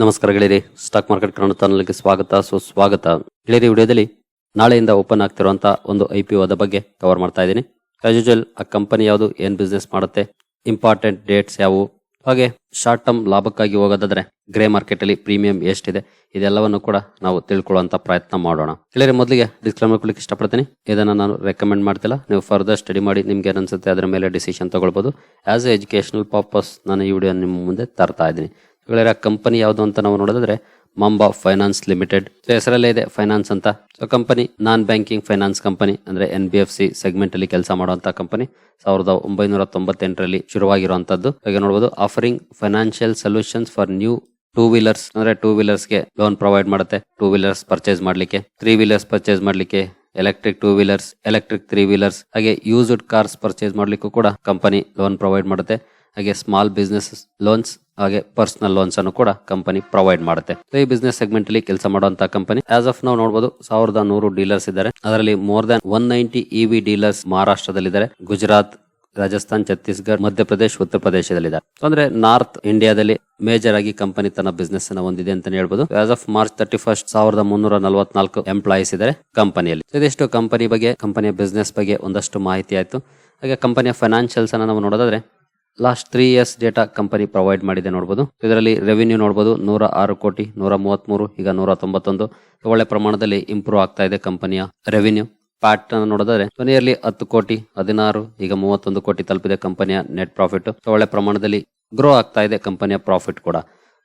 ನಮಸ್ಕಾರ ಗೆಳೆಯರಿ. Stock market Kannada ಚಾನಲ್ಗೆ ಸ್ವಾಗತ. ಸುಸ್ವಾಗತ ಗೆಳೆಯರಿ, ವಿಡಿಯೋದಲ್ಲಿ ನಾಳೆಯಿಂದ ಓಪನ್ ಆಗ್ತಿರುವಂತ ಒಂದು ಐ ಪಿ ಒದ ಬಗ್ಗೆ ಕವರ್ ಮಾಡ್ತಾ ಇದ್ದೀನಿ. ಯೂಶುವಲ್ ಆ ಕಂಪನಿ ಯಾವುದು, ಏನ್ ಬಿಸ್ನೆಸ್ ಮಾಡುತ್ತೆ ಇಂಪಾರ್ಟೆಂಟ್ ಡೇಟ್ಸ್ ಯಾವುವು, ಹಾಗೆ ಶಾರ್ಟ್ ಟರ್ಮ್ ಲಾಭಕ್ಕಾಗಿ ಹೋಗೋದಾದ್ರೆ ಗ್ರೇ ಮಾರ್ಕೆಟ್ ಅಲ್ಲಿ ಪ್ರೀಮಿಯಂ ಎಷ್ಟಿದೆ, ಇದೆಲ್ಲವನ್ನು ಕೂಡ ನಾವು ತಿಳ್ಕೊಳ್ಳುವಂತ ಪ್ರಯತ್ನ ಮಾಡೋಣ. ಗೆಳೆಯರಿ, ಮೊದಲಿಗೆ ಡಿಸ್ಕ್ಲೈಮರ್ ಕೊಡ್ಲಿಕ್ಕೆ ಇಷ್ಟಪಡ್ತೀನಿ. ಇದನ್ನ ನಾನು ರೆಕಮೆಂಡ್ ಮಾಡ್ತಿಲ್ಲ. ನೀವು ಫರ್ದರ್ ಸ್ಟಡಿ ಮಾಡಿ, ನಿಮ್ಗೆ ಏನನ್ಸುತ್ತೆ ಅದರ ಮೇಲೆ ಡಿಸಿಷನ್ ತಗೊಳ್ಬಹುದು ಆಸ್ ಎ ಎಜುಕೇಶನಲ್ ಪರ್ಪಸ್ ನಾನು ಈ ವಿಡಿಯೋ ನಿಮ್ಮ ಮುಂದೆ ತರ್ತಾ ಇದ್ದೀನಿ. ಗೆಳೆಯರ ಕಂಪನಿ ಯಾವುದು ಅಂತ ನಾವು ನೋಡೋದಾದ್ರೆ ಮಂಬಾ ಫೈನಾನ್ಸ್ ಲಿಮಿಟೆಡ್. ಹೆಸರಲ್ಲೇ ಇದೆ ಫೈನಾನ್ಸ್ ಅಂತ. So, company, non banking finance company, ಅಂದ್ರೆ N B F C segment ಅಲ್ಲಿ ಕೆಲಸ ಮಾಡುವಂತಹ ಕಂಪನಿ. ಸಾವಿರದ ಒಂಬೈನೂರ ತೊಂಬತ್ತೆಂಟರಲ್ಲಿ ಶುರುವಾಗಿರುವಂತದ್ದು. ಹಾಗೆ ನೋಡಬಹುದು offering financial solutions for new two wheelers ಅಂದ್ರೆ ಟೂ ವೀಲರ್ಸ್ಗೆ ಲೋನ್ ಪ್ರೊವೈಡ್ ಮಾಡುತ್ತೆ. ಟೂ ವೀಲರ್ಸ್ ಪರ್ಚೇಸ್ ಮಾಡ್ಲಿಕ್ಕೆ ತ್ರೀ ವೀಲರ್ಸ್ ಪರ್ಚೇಸ್ ಮಾಡ್ಲಿಕ್ಕೆ electric two wheelers electric three wheelers ಹಾಗೆ ಯೂಸ್ಡ್ ಕಾರ್ಸ್ ಪರ್ಚೇಸ್ ಮಾಡ್ಲಿಕ್ಕೂ ಕೂಡ ಕಂಪನಿ ಲೋನ್ ಪ್ರೊವೈಡ್ ಮಾಡುತ್ತೆ. ಹಾಗೆ ಸ್ಮಾಲ್ ಬಿಸ್ನೆಸ್ ಲೋನ್ಸ್ ಹಾಗೆ ಪರ್ಸನಲ್ ಲೋನ್ಸ್ ಅನ್ನು ಕೂಡ ಕಂಪನಿ ಪ್ರೊವೈಡ್ ಮಾಡುತ್ತೆ. ಈ ಬಿಸ್ನೆಸ್ ಸೆಗ್ಮೆಂಟ್ ಅಲ್ಲಿ ಕೆಲಸ ಮಾಡುವಂತಹ ಕಂಪನಿ ಆಸ್ ಆಫ್ ನಾವು ನೋಡಬಹುದು ಸಾವಿರದ ನೂರು ಡೀಲರ್ಸ್ ಇದ್ದಾರೆ. ಅದರಲ್ಲಿ more than one ninety EV dealers ಮಹಾರಾಷ್ಟ್ರದಲ್ಲಿದ್ದಾರೆ. Gujarat, Rajasthan, Chhattisgarh, Madhya Pradesh ಉತ್ತರ ಪ್ರದೇಶದಲ್ಲಿದೆ ಅಂದ್ರೆ ನಾರ್ತ್ ಇಂಡಿಯಾದಲ್ಲಿ ಮೇಜರ್ ಆಗಿ ಕಂಪನಿ ತನ್ನ ಬಿಸ್ನೆಸ್ ಅನ್ನ ಹೊಂದಿದೆ ಅಂತ ಹೇಳ್ಬೋದು. As of March thirty first ಸಾವಿರದ ಮುನ್ನೂರ ನಲವತ್ನಾಲ್ಕು ಎಂಪ್ಲಾಯೀಸ್ ಇದ್ದಾರೆ ಕಂಪನಿಯಲ್ಲಿ ಇದಿಷ್ಟು ಕಂಪನಿ ಬಗ್ಗೆ ಕಂಪನಿಯ ಬಿಸ್ನೆಸ್ ಬಗ್ಗೆ ಒಂದಷ್ಟು ಮಾಹಿತಿ ಆಯ್ತು. ಹಾಗೆ ಕಂಪನಿಯ ಫೈನಾನ್ಷಿಯಲ್ಸ್ ಅನ್ನ ನಾವು ನೋಡೋದಾದ್ರೆ last three years data company provide ಮಾಡಿದೆ ನೋಡಬಹುದು ಇದರಲ್ಲಿ ರೆವಿನ್ಯೂ ನೋಡಬಹುದು ನೂರ ಆರು ಕೋಟಿ ನೂರ ಮೂವತ್ಮೂರು ಈಗ ನೂರ ತೊಂಬತ್ತೊಂದು ಒಳ್ಳೆ ಪ್ರಮಾಣದಲ್ಲಿ ಇಂಪ್ರೂವ್ ಆಗ್ತಾ ಇದೆ ಕಂಪನಿಯ ರೆವಿನ್ಯೂ ಪ್ಯಾಟ್ ಅನ್ನು ನೋಡಿದ್ರೆ ಕೊನೆಯಲ್ಲಿ ಹತ್ತು ಕೋಟಿ, ಹದಿನಾರು, ಈಗ ಮೂವತ್ತೊಂದು ಕೋಟಿ ತಲುಪಿದೆ ಕಂಪನಿಯ ನೆಟ್ ಪ್ರಾಫಿಟ್ ಒಳ್ಳೆ ಪ್ರಮಾಣದಲ್ಲಿ ಗ್ರೋ ಆಗ್ತಾ ಇದೆ ಕಂಪನಿಯ ಪ್ರಾಫಿಟ್ ಕೂಡ.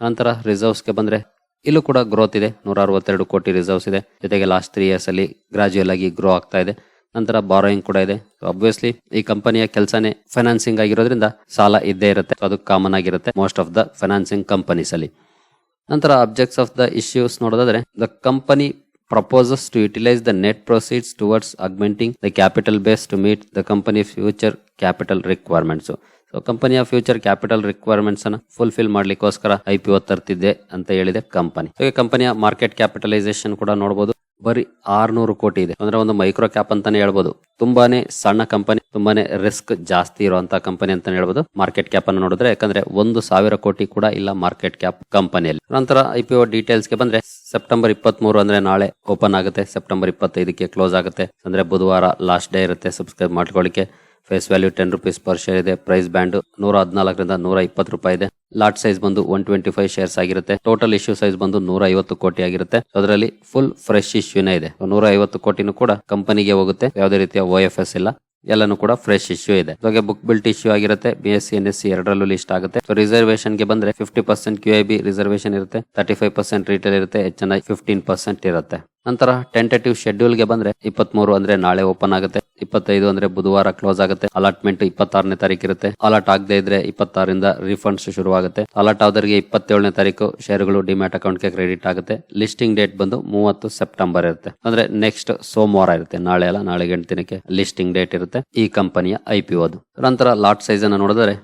ನಂತರ ರಿಸರ್ವ್ಸ್ಗೆ ಬಂದ್ರೆ, ಇಲ್ಲೂ ಕೂಡ ಗ್ರೋತ್ ಇದೆ. ನೂರ ಅರವತ್ತೆರಡು ಕೋಟಿ ರಿಸರ್ವ್ಸ್ ಇದೆ. ಜೊತೆಗೆ ಲಾಸ್ಟ್ ತ್ರೀ ಇಯರ್ಸ್ ಅಲ್ಲಿ ಗ್ರಾಜುಯಲ್ ಆಗಿ ಗ್ರೋ ಆಗ್ತಾ ಇದೆ. ನಂತರ ಬಾರೋಯಿಂಗ್ ಕೂಡ ಇದೆ. ಅಬ್ವಿಯಸ್ಲಿ ಈ ಕಂಪನಿಯ ಕೆಲಸನೇ ಫೈನಾನ್ಸಿಂಗ್ ಆಗಿರೋದ್ರಿಂದ ಸಾಲ ಇದ್ದೇ ಇರುತ್ತೆ. ಅದು ಕಾಮನ್ ಆಗಿರುತ್ತೆ most of the financing companies ಅಲ್ಲಿ. ನಂತರ ಅಬ್ಜೆಕ್ಟ್ಸ್ ಆಫ್ ದ ಇಶ್ಯೂಸ್ ನೋಡೋದಾದ್ರೆ the company proposes to utilise the net proceeds towards augmenting the capital base to meet the company future capital requirements so ಕಂಪನಿಯ future capital requirements ಅನ್ನ fulfil ಮಾಡ್ಲಿಕ್ಕೋಸ್ಕರ I P O ತರ್ತಿದ್ದೆ ಅಂತ ಹೇಳಿದೆ company ಕಂಪನಿಯ market capitalisation ಕೂಡ ನೋಡಬಹುದು ಬರೀ ಆರ್ನೂರು ಕೋಟಿ ಇದೆ. ಅಂದ್ರೆ ಒಂದು ಮೈಕ್ರೋ ಕ್ಯಾಪ್ ಅಂತಾನೆ ಹೇಳ್ಬೋದು. ತುಂಬಾನೇ ಸಣ್ಣ ಕಂಪನಿ ತುಂಬಾನೇ ರಿಸ್ಕ್ ಜಾಸ್ತಿ ಇರುವಂತಹ ಕಂಪನಿ ಅಂತಾನೆ ಹೇಳ್ಬೋದು. ಮಾರ್ಕೆಟ್ ಕ್ಯಾಪ್ ಅನ್ನು ನೋಡಿದ್ರೆ, ಯಾಕಂದ್ರೆ ಒಂದು ಸಾವಿರ ಕೋಟಿ ಕೂಡ ಇಲ್ಲ ಮಾರ್ಕೆಟ್ ಕ್ಯಾಪ್ ಕಂಪನಿಯಲ್ಲಿ ನಂತರ ಐ ಪಿ ಒ ಡೀಟೇಲ್ಸ್ಗೆ ಬಂದ್ರೆ ಸೆಪ್ಟೆಂಬರ್ ಇಪ್ಪತ್ತ್ ಮೂರು ಅಂದ್ರೆ ನಾಳೆ ಓಪನ್ ಆಗುತ್ತೆ. ಸೆಪ್ಟೆಂಬರ್ ಇಪ್ಪತ್ತೈದಕ್ಕೆ ಕ್ಲೋಸ್ ಆಗುತ್ತೆ. ಅಂದ್ರೆ ಬುಧವಾರ ಲಾಸ್ಟ್ ಡೇ ಇರುತ್ತೆ. ಸಬ್ಸ್ಕ್ರೈಬ್ ಮಾಡ್ಕೊಳ್ಳಿಕ್ಕೆ. Face value ten rupees per share ಇದೆ. ಪ್ರೈಸ್ ಬ್ಯಾಂಡ್ ನೂರ ಹದಿನಾಲ್ಕರಿಂದ ನೂರ ಇಪ್ಪತ್ತು ರೂಪಾಯಿ ಇದೆ. ಲಾಟ್ ಸೈಜ್ ಬಂದು ಒನ್ ಟ್ವೆಂಟಿ ಫೈವ್ ಶೇರ್ಸ್ ಆಗಿರುತ್ತೆ. ಟೋಟಲ್ ಇಶ್ಯೂ ಸೈಜ್ ಬಂದು ನೂರ ಐವತ್ತು ಕೋಟಿ ಆಗಿರುತ್ತೆ. ಅದರಲ್ಲಿ ಫುಲ್ ಫ್ರೆಶ್ ಇಶ್ಯೂನೇ ಇದೆ. ನೂರ ಐವತ್ತು ಕೋಟಿನೂ ಕೂಡ ಕಂಪನಿಗೆ ಹೋಗುತ್ತೆ. ಯಾವುದೇ ರೀತಿಯ ಓ ಎಫ್ ಎಸ್ ಇಲ್ಲ. ಎಲ್ಲಾನು ಕೂಡ ಫ್ರೆಶ್ ಇಶ್ಯೂ ಇದೆ. ಹಾಗೆ ಬುಕ್ ಬಿಲ್ಟ್ ಇಶ್ಯೂ ಆಗಿರುತ್ತೆ. B S C N S C ಎರಡರಲ್ಲೂ ಲಿಸ್ಟ್ ಆಗುತ್ತೆ. ಸೊ ರಿಸರ್ವೇಷನ್ಗೆ ಬಂದ್ರೆ fifty percent Q I B reservation ಇರುತ್ತೆ. ತರ್ಟಿ ಫೈವ್ ಪರ್ಸೆಂಟ್ ರಿಟೇಲ್ ಇರುತ್ತೆ ಎಚ್ ಫಿಫ್ಟೀನ್ ಪರ್ಸೆಂಟ್ ಇರುತ್ತೆ. ನಂತರ ಟೆಂಟೇಟಿವ್ ಶೆಡ್ಯೂಲ್ಗೆ ಬಂದ್ರೆ ಇಪ್ಪತ್ಮೂರು ಅಂದ್ರೆ ನಾಳೆ ಓಪನ್ ಆಗುತ್ತೆ. ಇಪ್ಪತ್ತೈದು ಅಂದ್ರೆ ಬುಧವಾರ ಕ್ಲೋಸ್ ಆಗುತ್ತೆ. ಅಲಾಟ್ಮೆಂಟ್ ಇಪ್ಪತ್ತಾರನೇ ತಾರೀಕು ಇರುತ್ತೆ. ಅಲಾಟ್ ಆಗದೆ ಇದ್ರೆ ಇಪ್ಪತ್ತಾರರಿಂದ ರಿಫಂಡ್ಸ್ ಶುರುವಾಗುತ್ತೆ. ಅಲಾಟ್ ಆದವರಿಗೆ ಇಪ್ಪತ್ತೇಳನೇ ತಾರೀಕು ಶೇರ್ಗಳು ಡಿಮ್ಯಾಟ್ ಅಕೌಂಟ್ಗೆ ಕ್ರೆಡಿಟ್ ಆಗುತ್ತೆ. ಲಿಸ್ಟಿಂಗ್ ಡೇಟ್ ಬಂದು ಮೂವತ್ತು ಸೆಪ್ಟೆಂಬರ್ ಇರುತ್ತೆ. ಅಂದ್ರೆ ನೆಕ್ಸ್ಟ್ ಸೋಮವಾರ ಇರುತ್ತೆ. ನಾಳೆ ಅಲ್ಲ ನಾಳೆ ಗಂಟೆ ದಿನಕ್ಕೆ ಲಿಸ್ಟಿಂಗ್ ಡೇಟ್ ಇರುತ್ತೆ. ಈ ಕಂಪನಿಯ ಐ ಪಿ ನಂತರ ಲಾಟ್ ಸೈಜ್ ಅನ್ನ ನೋಡಿದ್ರೆ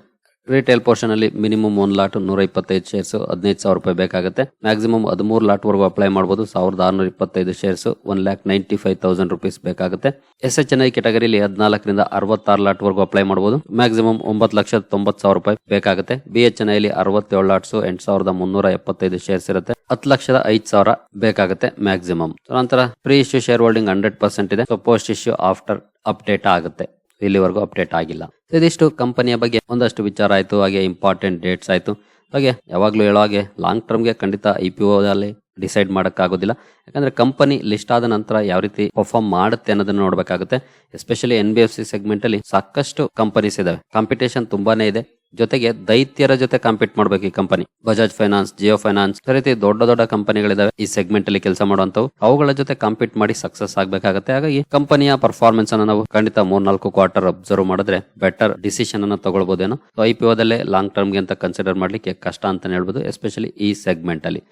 ರಿಟೇಲ್ ಪೋರ್ಷನ್ ಅಲ್ಲಿ ಮಿನಿಮಮ್ ಒಂದ್ ಲಾಟ್ ನೂರ ಇಪ್ಪತ್ತೈದು ಶೇರ್ಸ್ ಹದಿನೈದು ಸಾವಿರ ರೂಪಾಯಿ ಬೇಕಾಗುತ್ತೆ. ಮ್ಯಾಕ್ಸಿಮಮ್ ಹದಿಮೂರು ಲಾಟ್ ವರೆಗೂ ಅಪ್ಲೈ ಮಾಡಬಹುದು ಸಾವಿರದ ಆರ್ನೂರ ಇಪ್ಪತ್ತೈದು shares one lakh ninety five thousand rupees ಬೇಕಾಗುತ್ತೆ ಎಸ್ ಎಚ್ ಎನ್ ಐ ಕೆಟಗರಿಲಿ ಹದಿನಾಲ್ಕರಿಂದ ಅರವತ್ತಾರು ಲಾಟ್ ವರೆಗೂ ಅಪ್ಲೈ ಮಾಡಬಹುದು ಮ್ಯಾಕ್ಸಿಮಮ್ ಒಂಬತ್ತು ಲಕ್ಷದ ತೊಂಬತ್ತು ಸಾವಿರ ರೂಪಾಯಿ ಬೇಕಾಗುತ್ತೆ. ಬಿ ಎಚ್ ಎನ್ ಐಲಿ ಅರವತ್ತೇಳು ಲಾಟ್ಸ್ ಎಂಟು ಸಾವಿರದ ಮುನ್ನೂರ ಎಪ್ಪತ್ತೈದು ಶೇರ್ಸ್ ಇರುತ್ತೆ. ಹತ್ತು ಲಕ್ಷದ ಐದು ಸಾವಿರ ಬೇಕಾಗುತ್ತೆ ಮ್ಯಾಕ್ಸಿಮಮ್ ನಂತರ pre issue share holding hundred percent ಇದೆ. So post issue after update ಆಗುತ್ತೆ. ಇಲ್ಲಿವರೆಗೂ ಅಪ್ಡೇಟ್ ಆಗಿಲ್ಲ. ಇದಿಷ್ಟು ಕಂಪನಿಯ ಬಗ್ಗೆ ಒಂದಷ್ಟು ವಿಚಾರ ಆಯ್ತು, ಹಾಗೆ ಇಂಪಾರ್ಟೆಂಟ್ ಡೇಟ್ಸ್ ಆಯ್ತು. ಹಾಗೆ ಯಾವಾಗಲೂ ಹೇಳೋ ಹಾಗೆ ಲಾಂಗ್ ಟರ್ಮ್ಗೆ ಖಂಡಿತ ಐ ಪಿ ಅಲ್ಲಿ ಡಿಸೈಡ್ ಮಾಡೋಕ್ಕಾಗೋದಿಲ್ಲ. ಯಾಕಂದ್ರೆ ಕಂಪನಿ ಲಿಸ್ಟ್ ಆದ ನಂತರ ಯಾವ ರೀತಿ ಪರ್ಫಾರ್ಮ್ ಮಾಡುತ್ತೆ ಅನ್ನೋದನ್ನ ನೋಡಬೇಕಾಗುತ್ತೆ. Especially N B F C segment ಅಲ್ಲಿ ಸಾಕಷ್ಟು ಕಂಪನೀಸ್ ಇದಾವೆ. ಕಾಂಪಿಟೇಷನ್ ತುಂಬಾನೇ ಇದೆ. ಜೊತೆಗೆ ದೈತ್ಯರ ಜೊತೆ ಕಾಂಪೀಟ್ ಮಾಡ್ಬೇಕು ಈ company Bajaj finance Jio finance ರೀತಿ ದೊಡ್ಡ ದೊಡ್ಡ ಕಂಪನಿಗಳಿದಾವೆ ಈ ಸೆಗ್ಮೆಂಟ್ ಅಲ್ಲಿ ಕೆಲಸ ಮಾಡುವಂತವು ಅವುಗಳ ಜೊತೆ ಕಾಂಪೀಟ್ ಮಾಡಿ ಸಕ್ಸಸ್ ಆಗಬೇಕಾಗುತ್ತೆ. ಹಾಗಾಗಿ ಕಂಪನಿಯ ಪರ್ಫಾರ್ಮೆನ್ಸ್ ಅನ್ನ ನಾವು ಖಂಡಿತ ಮೂರ್ನಾಲ್ಕು ಕ್ವಾರ್ಟರ್ ಅಬ್ಸರ್ವ್ ಮಾಡಿದ್ರೆ ಬೆಟರ್ ಡಿಸಿಷನ್ ಅನ್ನ ತಗೊಳ್ಬಹುದೇನೋ ಐ ಪಿ ಓದಲ್ಲೇ ಲಾಂಗ್ ಟರ್ಮ್ಗೆ ಅಂತ ಕನ್ಸಿಡರ್ ಮಾಡ್ಲಿಕ್ಕೆ ಕಷ್ಟ ಅಂತ ಹೇಳ್ಬೋದು ಎಸ್ಪೆಷಲಿ ಈ ಸೆಗ್ಮೆಂಟ್ ಅಲ್ಲಿ.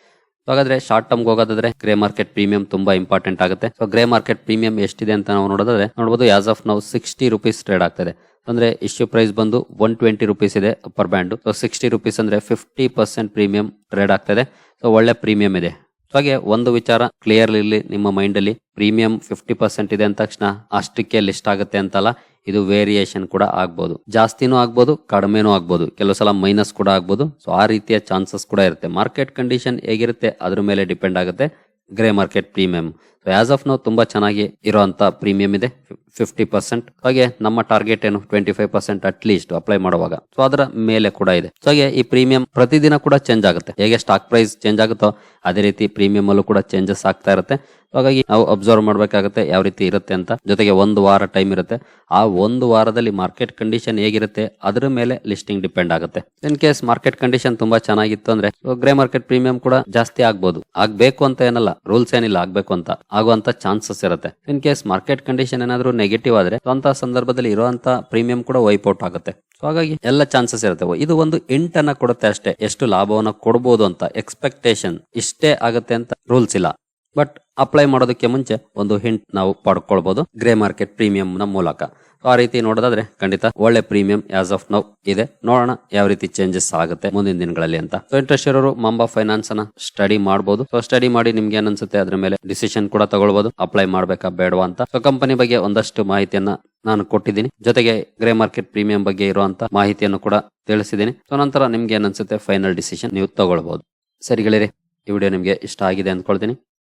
ಹಾಗಾದ್ರೆ ಶಾರ್ಟ್ ಟರ್ಮ್ ಹೋಗೋದಾದ್ರೆ ಗ್ರೇ ಮಾರ್ಕೆಟ್ ಪ್ರೀಮಿಯಂ ತುಂಬಾ ಇಂಪಾರ್ಟೆಂಟ್ ಆಗುತ್ತೆ. ಸೊ ಗ್ರೇ ಮಾರ್ಕೆಟ್ ಪ್ರೀಮಿಯಂ ಎಷ್ಟಿದೆ ಅಂತ ನಾವು ನೋಡೋದಾದ್ರೆ ನೋಡಬಹುದು ಆಸ್ ಆಫ್ ನಾವು ಸಿಕ್ಸ್ಟಿ ರುಪೀಸ್ ಟ್ರೇಡ್ ಆಗ್ತದೆ ಅಂದ್ರೆ ಇಶ್ಯೂ ಪ್ರೈಸ್ ಬಂದು ಒನ್ ಟ್ವೆಂಟಿ ರುಪೀಸ್ ಇದೆ per band so sixty rupees ಅಂದ್ರೆ ಫಿಫ್ಟಿ ಪರ್ಸೆಂಟ್ ಪ್ರೀಮಿಯಂ ಟ್ರೇಡ್ ಆಗ್ತದೆ ಸೊ ಒಳ್ಳೆ ಪ್ರೀಮಿಯಂ ಇದೆ. ಹಾಗೆ ಒಂದು ವಿಚಾರ ಕ್ಲಿಯರ್ ಇರಲಿ ನಿಮ್ಮ ಮೈಂಡ್ ಅಲ್ಲಿ. ಪ್ರೀಮಿಯಂ ಫಿಫ್ಟಿ ಪರ್ಸೆಂಟ್ ಇದೆ ಅಂದ ತಕ್ಷಣ ಅಷ್ಟಕ್ಕೆ ಲಿಸ್ಟ್ ಆಗುತ್ತೆ ಅಂತಲ್ಲ, ಇದು ವೇರಿಯೇಷನ್ ಕೂಡ ಆಗ್ಬೋದು. ಜಾಸ್ತಿನೂ ಆಗ್ಬೋದು, ಕಡಿಮೆನೂ ಆಗ್ಬೋದು. ಕೆಲವು ಸಲ ಮೈನಸ್ ಕೂಡ ಆಗ್ಬೋದು. ಸೊ ಆ ರೀತಿಯ ಚಾನ್ಸಸ್ ಕೂಡ ಇರುತ್ತೆ. ಮಾರ್ಕೆಟ್ ಕಂಡೀಷನ್ ಹೇಗಿರುತ್ತೆ, ಅದ್ರ ಮೇಲೆ ಡಿಪೆಂಡ್ ಆಗುತ್ತೆ. Grey market premium. So as of ನಾವು ತುಂಬ ಚೆನ್ನಾಗಿ ಇರುವಂತ ಪ್ರೀಮಿಯಂ ಇದೆ. Fifty percent. ಹಾಗೆ ನಮ್ಮ ಟಾರ್ಗೆಟ್ ಏನು? Twenty five percent at least apply ಮಾಡುವಾಗ. ಸೊ ಅದರ ಮೇಲೆ ಕೂಡ ಇದೆ. ಸೊ ಹಾಗೆ ಈ ಪ್ರೀಮಿಯಂ ಪ್ರತಿದಿನ ಕೂಡ ಚೇಂಜ್ ಆಗುತ್ತೆ. ಹೇಗೆ ಸ್ಟಾಕ್ ಪ್ರೈಸ್ ಚೇಂಜ್ ಆಗುತ್ತೋ, ಅದೇ ರೀತಿ ಪ್ರೀಮಿಯಂ ಅಲ್ಲೂ ಕೂಡ ಚೇಂಜಸ್ ಆಗ್ತಾ ಇರುತ್ತೆ. ಹಾಗಾಗಿ ನಾವು ಅಬ್ಸರ್ವ್ ಮಾಡಬೇಕಾಗುತ್ತೆ ಯಾವ ರೀತಿ ಇರುತ್ತೆ ಅಂತ. ಜೊತೆಗೆ ಒಂದು ವಾರ ಟೈಮ್ ಇರುತ್ತೆ. ಆ ಒಂದು ವಾರದಲ್ಲಿ ಮಾರ್ಕೆಟ್ ಕಂಡೀಷನ್ ಹೇಗಿರುತ್ತೆ? ಅದರ ಮೇಲೆ ಲಿಸ್ಟಿಂಗ್ ಡಿಪೆಂಡ್ ಆಗುತ್ತೆ. ಇನ್ ಕೇಸ್ ಮಾರ್ಕೆಟ್ ಕಂಡೀಷನ್ ತುಂಬಾ ಚೆನ್ನಾಗಿತ್ತು ಅಂದ್ರೆ ಗ್ರೇ ಮಾರ್ಕೆಟ್ ಪ್ರೀಮಿಯಂ ಕೂಡ ಜಾಸ್ತಿ ಆಗ್ಬೋದು. ಆಗ್ಬೇಕು ಅಂತ ಏನಲ್ಲ ರೂಲ್ಸ್ ಏನಿಲ್ಲ, ಆಗ್ಬೇಕು ಅಂತ. ಆಗುವಂತ ಚಾನ್ಸಸ್ ಇರುತ್ತೆ. ಇನ್ ಕೇಸ್ ಮಾರ್ಕೆಟ್ ಕಂಡೀಷನ್ ಏನಾದ್ರು ನೆಗೆಟಿವ್ ಆದ್ರೆ ಅಂತ ಸಂದರ್ಭದಲ್ಲಿ ಇರುವಂತ ಪ್ರೀಮಿಯಂ ಕೂಡ ವೈಪೌಟ್ ಆಗುತ್ತೆ. ಹಾಗಾಗಿ ಎಲ್ಲ ಚಾನ್ಸಸ್ ಇರುತ್ತೆ. ಇದು ಒಂದು ಇಂಟನ್ನ ಕೊಡುತ್ತೆ ಅಷ್ಟೇ. ಎಷ್ಟು ಲಾಭವನ್ನ ಕೊಡಬಹುದು ಅಂತ. ಎಕ್ಸ್ಪೆಕ್ಟೇಷನ್ ಇಷ್ಟೇ ಆಗುತ್ತೆ ಅಂತ ರೂಲ್ಸ್ ಇಲ್ಲ. ಬಟ್ ಅಪ್ಲೈ ಮಾಡೋದಕ್ಕೆ ಮುಂಚೆ ಒಂದು ಹಿಂಟ್ ನಾವು ಪಡ್ಕೊಳ್ಬಹುದು ಗ್ರೇ ಮಾರ್ಕೆಟ್ ಪ್ರೀಮಿಯಂ ನ ಮೂಲಕ. ಆ ರೀತಿ ನೋಡೋದಾದ್ರೆ ಖಂಡಿತ ಒಳ್ಳೆ ಪ್ರೀಮಿಯಂ ಆಸ್ ಆಫ್ ನೌ ಇದೆ. ನೋಡೋಣ ಯಾವ ರೀತಿ ಚೇಂಜಸ್ ಆಗುತ್ತೆ ಮುಂದಿನ ದಿನಗಳಲ್ಲಿ ಅಂತ. ಸೊ ಇಂಟ್ರೆಸ್ಟ್ ಇರೋರು ಮಂಬಾ ಫೈನಾನ್ಸ್ ಅನ್ನ ಸ್ಟಡಿ ಮಾಡಬಹುದು ಸೊ ಸ್ಟಡಿ ಮಾಡಿ ನಿಮ್ಗೆ ಏನನ್ಸುತ್ತೆ ಅನ್ಸುತ್ತೆ ಅದ್ರ ಮೇಲೆ ಡಿಸಿಷನ್ ಕೂಡ ತಗೊಳ್ಬಹುದು ಅಪ್ಲೈ ಮಾಡ್ಬೇಕಾ ಬೇಡವಾ ಅಂತ. ಸೊ ಕಂಪನಿ ಬಗ್ಗೆ ಒಂದಷ್ಟು ಮಾಹಿತಿಯನ್ನ ನಾನು ಕೊಟ್ಟಿದ್ದೀನಿ. ಜೊತೆಗೆ ಗ್ರೇ ಮಾರ್ಕೆಟ್ ಪ್ರೀಮಿಯಂ ಬಗ್ಗೆ ಇರುವಂತ ಮಾಹಿತಿಯನ್ನು ಕೂಡ ತಿಳಿಸಿದ್ದೀನಿ. ಸೊ ನಂತರ ನಿಮ್ಗೆ ಏನ್ ಅನ್ಸುತ್ತೆ ಫೈನಲ್ ಡಿಸಿಷನ್ ನೀವು ತಗೊಳ್ಬಹುದು ಸರಿ ಗೆಳೆಯರಿ, ಈ ವಿಡಿಯೋ ನಿಮ್ಗೆ ಇಷ್ಟ ಆಗಿದೆ ಅಂದ್ಕೊಳ್ತೀನಿ.